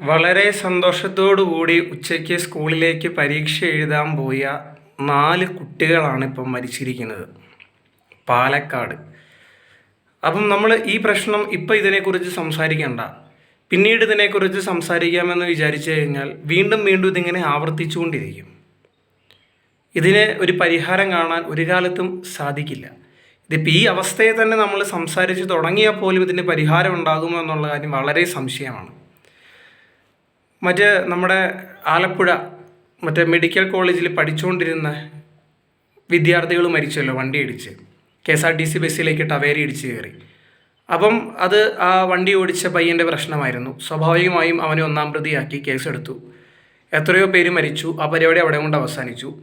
വളരെ സന്തോഷത്തോടു കൂടി ഉച്ചയ്ക്ക് സ്കൂളിലേക്ക് പരീക്ഷ എഴുതാൻ പോയ നാല് കുട്ടികളാണ് ഇപ്പം മരിച്ചിരിക്കുന്നത്. പാലക്കാട്. അപ്പം നമ്മൾ ഈ പ്രശ്നം ഇപ്പം ഇതിനെക്കുറിച്ച് സംസാരിക്കണ്ട. പിന്നീട് ഇതിനെക്കുറിച്ച് സംസാരിക്കാമെന്ന് വിചാരിച്ചു കഴിഞ്ഞാൽ വീണ്ടും വീണ്ടും ഇതിങ്ങനെ ആവർത്തിച്ചുകൊണ്ടിരിക്കും. ഇതിന് ഒരു പരിഹാരം കാണാൻ ഒരു കാലത്തും സാധിക്കില്ല. ഇതിപ്പോൾ ഈ അവസ്ഥയെ തന്നെ നമ്മൾ സംസാരിച്ച് തുടങ്ങിയാൽ പോലും ഇതിന് പരിഹാരം ഉണ്ടാകുമോ എന്നുള്ള കാര്യം വളരെ സംശയമാണ്. മറ്റ് നമ്മുടെ ആലപ്പുഴ മറ്റേ മെഡിക്കൽ കോളേജിൽ പഠിച്ചുകൊണ്ടിരുന്ന വിദ്യാർത്ഥികൾ മരിച്ചല്ലോ വണ്ടി ഇടിച്ച്. K S R T C ബസ്സിലേക്ക് Tavera ഇടിച്ച് കയറി. അപ്പം അത് ആ വണ്ടി ഓടിച്ച പയ്യന്റെ പ്രശ്നമായിരുന്നു. സ്വാഭാവികമായും അവനെ ഒന്നാം പ്രതിയാക്കി കേസെടുത്തു. എത്രയോ പേര് മരിച്ചു. ആ പരിപാടി അവിടെ കൊണ്ട് അവസാനിച്ചു.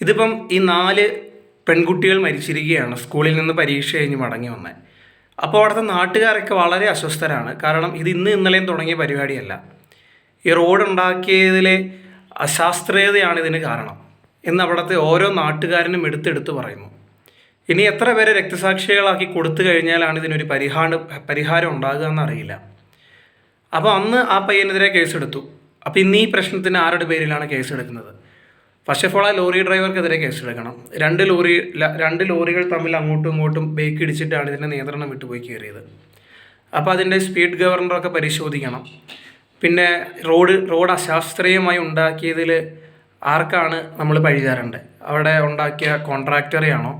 ഇതിപ്പം ഈ നാല് പെൺകുട്ടികൾ മരിച്ചിരിക്കുകയാണ്. സ്കൂളിൽ നിന്ന് പരീക്ഷ കഴിഞ്ഞ് മടങ്ങി വന്നത് അപ്പോൾ അവിടുത്തെ നാട്ടുകാരൊക്കെ വളരെ അസ്വസ്ഥരാണ്. കാരണം ഇത് ഇന്ന് ഇന്നലെയും തുടങ്ങിയ പരിപാടിയല്ല. ഈ റോഡ് ഉണ്ടാക്കിയതിലെ അശാസ്ത്രീയതയാണ് ഇതിന് കാരണം എന്ന് അവിടുത്തെ ഓരോ നാട്ടുകാരനും എടുത്തെടുത്ത് പറയുന്നു. ഇനി എത്ര പേരെ രക്തസാക്ഷികളാക്കി കൊടുത്തു കഴിഞ്ഞാലാണ് ഇതിനൊരു പരിഹാരം പരിഹാരം ഉണ്ടാകുക എന്നറിയില്ല. അപ്പോൾ അന്ന് ആ പയ്യനെതിരെ കേസെടുത്തു. അപ്പോൾ ഇന്ന് ഈ പ്രശ്നത്തിന് ആരുടെ പേരിലാണ് കേസെടുക്കുന്നത്? ഫസ്റ്റ് ഓഫ് ഓൾ ആ ലോറി ഡ്രൈവർക്കെതിരെ കേസെടുക്കണം. രണ്ട് ലോറി രണ്ട് ലോറികൾ തമ്മിൽ അങ്ങോട്ടും ഇങ്ങോട്ടും ബേക്ക് ഇടിച്ചിട്ടാണ് ഇതിന്റെ നിയന്ത്രണം വിട്ടുപോയി കയറിയത്. അപ്പോൾ അതിന്റെ സ്പീഡ് ഗവർണറൊക്കെ പരിശോധിക്കണം. പിന്നെ റോഡ് റോഡ് അശാസ്ത്രീയമായി ഉണ്ടാക്കിയതിൽ ആർക്കാണ് നമ്മൾ പഴിചാരേണ്ടത് അവിടെ ഉണ്ടാക്കിയ കോൺട്രാക്ടറെയാണോ?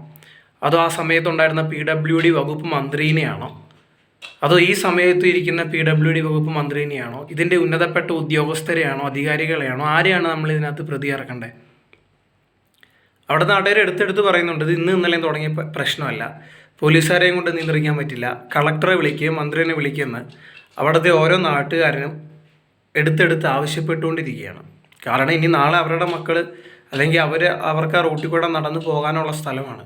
അതോ ആ സമയത്തുണ്ടായിരുന്ന പി ഡബ്ല്യു ഡി വകുപ്പ് മന്ത്രിനെയാണോ? അതോ ഈ സമയത്ത് ഇരിക്കുന്ന പി ഡബ്ല്യു ഡി വകുപ്പ് മന്ത്രിനെയാണോ? ഇതിന്റെ ഉന്നതപ്പെട്ട ഉദ്യോഗസ്ഥരെയാണോ? അധികാരികളെയാണോ? ആരെയാണ് നമ്മൾ ഇതിനകത്ത് പ്രതി ഇറക്കേണ്ടത് അവിടെ നാട്ടുകാർ എടുത്തെടുത്ത് പറയുന്നുണ്ട് ഇത് ഇന്ന് ഇന്നലെയും തുടങ്ങിയ പ്രശ്നമല്ല. പോലീസുകാരെയും കൊണ്ട് നിയന്ത്രിക്കാൻ പറ്റില്ല. കളക്ടറെ വിളിക്കുകയും മന്ത്രിനെ വിളിക്കുമെന്ന് അവിടുത്തെ ഓരോ നാട്ടുകാരനും എടുത്തെടുത്ത് ആവശ്യപ്പെട്ടുകൊണ്ടിരിക്കുകയാണ്. കാരണം ഇനി നാളെ അവരുടെ മക്കൾ അല്ലെങ്കിൽ അവർ അവർക്ക് ആ റൂട്ടിൽ കൂടെ നടന്നു പോകാനുള്ള സ്ഥലമാണ്.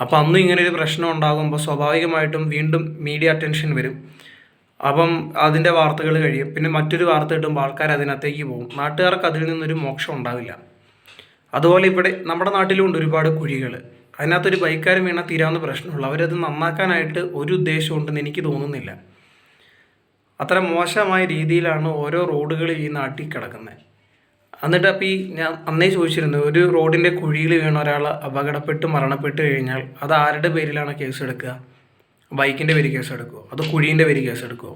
അപ്പോൾ അന്നും ഇങ്ങനെ ഒരു പ്രശ്നം ഉണ്ടാകുമ്പോൾ സ്വാഭാവികമായിട്ടും വീണ്ടും മീഡിയ അറ്റൻഷൻ വരും. അപ്പം അതിന്റെ വാർത്തകൾ കഴിയും. പിന്നെ മറ്റൊരു വാർത്ത കിട്ടുമ്പോൾ ആൾക്കാർ അതിനകത്തേക്ക് പോകും. നാട്ടുകാർക്ക് അതിൽ നിന്നൊരു മോക്ഷം ഉണ്ടാവില്ല. അതുപോലെ ഇവിടെ നമ്മുടെ നാട്ടിലും ഉണ്ട് ഒരുപാട് കുഴികൾ. അതിനകത്തൊരു ബൈക്കാരൻ വീണാൽ തീരാവുന്ന പ്രശ്നമുള്ളൂ. അവരത് നന്നാക്കാനായിട്ട് ഒരു ഉദ്ദേശമുണ്ടെന്ന് എനിക്ക് തോന്നുന്നില്ല. അത്ര മോശമായ രീതിയിലാണ് ഓരോ റോഡുകൾ ഈ നാട്ടിൽ കിടക്കുന്നത്. എന്നിട്ട് അപ്പോൾ ഈ ഞാൻ അന്നേ ചോദിച്ചിരുന്നു ഒരു റോഡിന്റെ കുഴിയിൽ വീണ ഒരാൾ അപകടപ്പെട്ട് മരണപ്പെട്ട് കഴിഞ്ഞാൽ അത് ആരുടെ പേരിലാണ് കേസ് എടുക്കുക? ബൈക്കിന്റെ പേര് കേസ് എടുക്കുമോ അത് കുഴീന്റെ പേര് കേസ് എടുക്കുമോ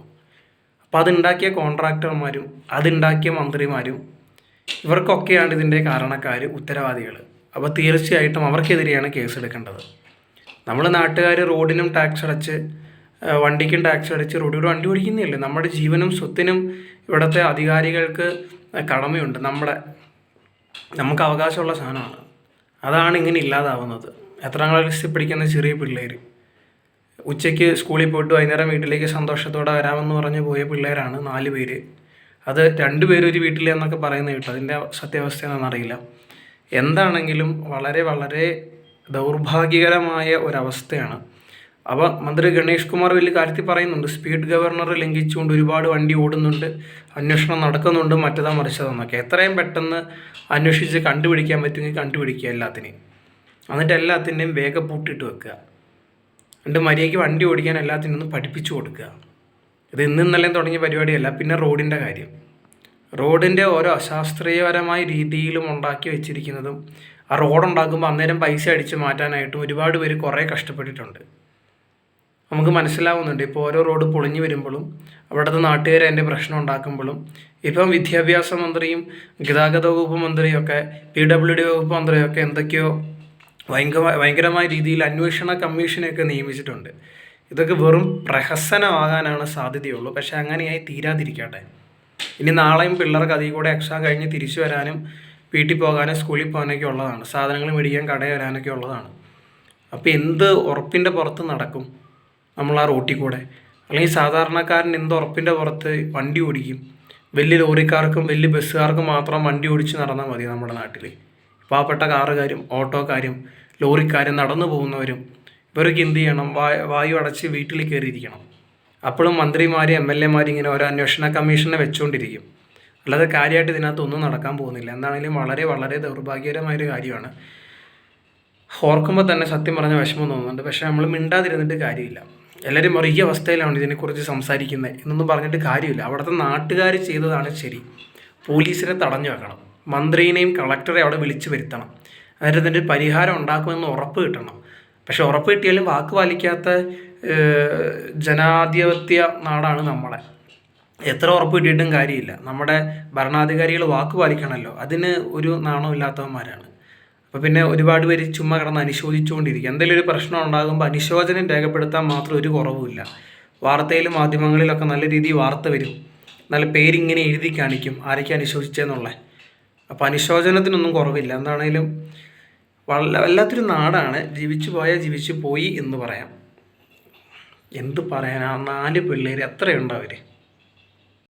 അപ്പോൾ അതുണ്ടാക്കിയ കോൺട്രാക്ടർമാരും അതുണ്ടാക്കിയ മന്ത്രിമാരും ഇവർക്കൊക്കെയാണ് ഇതിന്റെ കാരണക്കാർ ഉത്തരവാദികൾ അപ്പോൾ തീർച്ചയായിട്ടും അവർക്കെതിരെയാണ് കേസ് എടുക്കേണ്ടത് നമ്മൾ നാട്ടുകാർ റോഡിനും ടാക്സ് അടച്ച് വണ്ടിക്കും ടാക്സ് അടച്ച് റോഡിലൂടെ വണ്ടി ഓടിക്കുന്നില്ലേ നമ്മുടെ ജീവനും സ്വത്തിനും ഇവിടുത്തെ അധികാരികൾക്ക് കടമയുണ്ട്. നമ്മുടെ നമുക്ക് അവകാശമുള്ള സാധനമാണ്. അതാണ് ഇങ്ങനെ ഇല്ലാതാവുന്നത്. എത്രാം ക്ലാസ്സിൽ പഠിക്കുന്ന ചെറിയ പിള്ളേർ ഉച്ചയ്ക്ക് സ്കൂളിൽ പോയിട്ട് വൈകുന്നേരം വീട്ടിലേക്ക് സന്തോഷത്തോടെ വരാമെന്ന് പറഞ്ഞ് പോയ പിള്ളേരാണ് നാല് പേര്. അത് രണ്ടുപേരും പേര് ഒരു വീട്ടിൽ എന്നൊക്കെ പറയുന്നത് കേട്ടോ. അതിന്റെ സത്യാവസ്ഥ എന്താണെന്നറിയില്ല എന്താണെങ്കിലും വളരെ വളരെ ദൗർഭാഗ്യകരമായ ഒരവസ്ഥയാണ്. അപ്പോൾ മന്ത്രി ഗണേഷ് കുമാർ വലിയ കാര്യത്തിൽ പറയുന്നുണ്ട് സ്പീഡ് ഗവർണർ ലംഘിച്ചുകൊണ്ട് ഒരുപാട് വണ്ടി ഓടുന്നുണ്ട് അന്വേഷണം നടക്കുന്നുണ്ട് മറ്റതാ മറിച്ചതെന്നൊക്കെ. എത്രയും പെട്ടെന്ന് അന്വേഷിച്ച് കണ്ടുപിടിക്കാൻ പറ്റുമെങ്കിൽ കണ്ടുപിടിക്കുക എല്ലാത്തിനെയും. എന്നിട്ട് എല്ലാത്തിന്റെയും വേഗം പൂട്ടിയിട്ട് വെക്കുക. എന്നിട്ട് മര്യാദയ്ക്ക് വണ്ടി ഓടിക്കാൻ എല്ലാത്തിനും ഒന്ന് പഠിപ്പിച്ചു കൊടുക്കുക. ഇത് ഇന്ന് ഇന്നലെയും തുടങ്ങിയ പരിപാടിയല്ല പിന്നെ റോഡിന്റെ കാര്യം. റോഡിന്റെ ഓരോ അശാസ്ത്രീയപരമായ രീതിയിലും ഉണ്ടാക്കി വെച്ചിരിക്കുന്നതും ആ റോഡ് ഉണ്ടാക്കുമ്പോൾ അന്നേരം പൈസ അടിച്ച് മാറ്റാനായിട്ടും ഒരുപാട് പേര് കുറേ കഷ്ടപ്പെട്ടിട്ടുണ്ട്. നമുക്ക് മനസ്സിലാവുന്നുണ്ട് ഇപ്പോൾ ഓരോ റോഡ് പൊളിഞ്ഞു വരുമ്പോഴും അവിടുത്തെ നാട്ടുകാർ അതിന്റെ പ്രശ്നം ഉണ്ടാക്കുമ്പോഴും ഇപ്പം വിദ്യാഭ്യാസ മന്ത്രിയും ഗതാഗത വകുപ്പ് മന്ത്രിയൊക്കെ പി ഡബ്ല്യു ഡി വകുപ്പ് മന്ത്രിയൊക്കെ എന്തൊക്കെയോ ഭയങ്കര ഭയങ്കരമായ രീതിയിൽ അന്വേഷണ കമ്മീഷനെയൊക്കെ നിയമിച്ചിട്ടുണ്ട്. ഇതൊക്കെ വെറും പ്രഹസനമാകാനാണ് സാധ്യതയുള്ളൂ. പക്ഷെ അങ്ങനെയായി തീരാതിരിക്കട്ടെ. ഇനി നാളെയും പിള്ളേർക്ക് അതിൽ കൂടെ എക്സാം കഴിഞ്ഞ് തിരിച്ചു വരാനും വീട്ടിൽ പോകാനും സ്കൂളിൽ പോകാനൊക്കെ ഉള്ളതാണ്. സാധനങ്ങൾ മേടിക്കാൻ കടയിൽ വരാനൊക്കെ ഉള്ളതാണ്. അപ്പോൾ എന്ത് ഉറപ്പിന്റെ പുറത്ത് നടക്കും നമ്മൾ ആ റോട്ടിൽ കൂടെ? അല്ലെങ്കിൽ സാധാരണക്കാരൻ എന്ത് ഉറപ്പിന്റെ പുറത്ത് വണ്ടി ഓടിക്കും? വലിയ ലോറിക്കാർക്കും വലിയ ബസ്സുകാർക്കും മാത്രം വണ്ടി ഓടിച്ച് നടന്നാൽ മതി നമ്മുടെ നാട്ടിൽ. പാവപ്പെട്ട കാറുകാരും ഓട്ടോക്കാരും ലോറിക്കാരും നടന്നു പോകുന്നവരും ഇവരൊക്കെ എന്ത് ചെയ്യണം? വാ- വായു അടച്ച് വീട്ടിൽ കയറിയിരിക്കണം. അപ്പോഴും മന്ത്രിമാരും എം എൽ എമാരും ഇങ്ങനെ ഒരു അന്വേഷണ കമ്മീഷനെ വെച്ചുകൊണ്ടിരിക്കും അല്ലാതെ കാര്യമായിട്ട് ഇതിനകത്ത് ഒന്നും നടക്കാൻ പോകുന്നില്ല. എന്താണെങ്കിലും വളരെ വളരെ ദൗർഭാഗ്യകരമായൊരു കാര്യമാണ്. ഓർക്കുമ്പോൾ തന്നെ സത്യം പറഞ്ഞ വിഷമം തോന്നുന്നുണ്ട്. പക്ഷേ നമ്മൾ മിണ്ടാതിരുന്നിട്ട് കാര്യമില്ല. എല്ലാവരും പറയും അവസ്ഥയിലാണ് ഇതിനെക്കുറിച്ച് സംസാരിക്കുന്നത് എന്നൊന്നും പറഞ്ഞിട്ട് കാര്യമില്ല. അവിടുത്തെ നാട്ടുകാർ ചെയ്തതാണ് ശരി. പോലീസിനെ തടഞ്ഞു വെക്കണം. മന്ത്രിനെയും കളക്ടറെ അവിടെ വിളിച്ചു വരുത്തണം. എന്നിട്ട് പരിഹാരം ഉണ്ടാക്കുമെന്ന് ഉറപ്പ് കിട്ടണം. പക്ഷെ ഉറപ്പ് കിട്ടിയാലും വാക്ക് പാലിക്കാത്ത ജനാധിപത്യ നാടാണ് നമ്മളെ. എത്ര ഉറപ്പ് കിട്ടിയിട്ടും കാര്യമില്ല. നമ്മുടെ ഭരണാധികാരികൾ വാക്ക് പാലിക്കണമല്ലോ. അതിന് ഒരു നാണമില്ലാത്തവന്മാരാണ് അപ്പോൾ പിന്നെ ഒരുപാട് പേര് ചുമ്മാ കിടന്ന് അനുശോചിച്ചുകൊണ്ടിരിക്കും. എന്തെങ്കിലും ഒരു പ്രശ്നം ഉണ്ടാകുമ്പോൾ അനുശോചനം രേഖപ്പെടുത്താൻ മാത്രം ഒരു കുറവുമില്ല. വാർത്തയിലും മാധ്യമങ്ങളിലൊക്കെ നല്ല രീതിയിൽ വാർത്ത വരും. നല്ല പേരിങ്ങനെ എഴുതി കാണിക്കും. ആരൊക്കെ അനുശോചിച്ചെന്നുള്ളത് അപ്പോൾ അനുശോചനത്തിനൊന്നും കുറവില്ല. എന്താണേലും വല്ല വല്ലാത്തൊരു നാടാണ്. ജീവിച്ചു പോയ ജീവിച്ചു പോയി എന്ന് പറയാം. എന്ത് പറയാനാ? നാല് പിള്ളേർ എത്രയുണ്ട് അവർ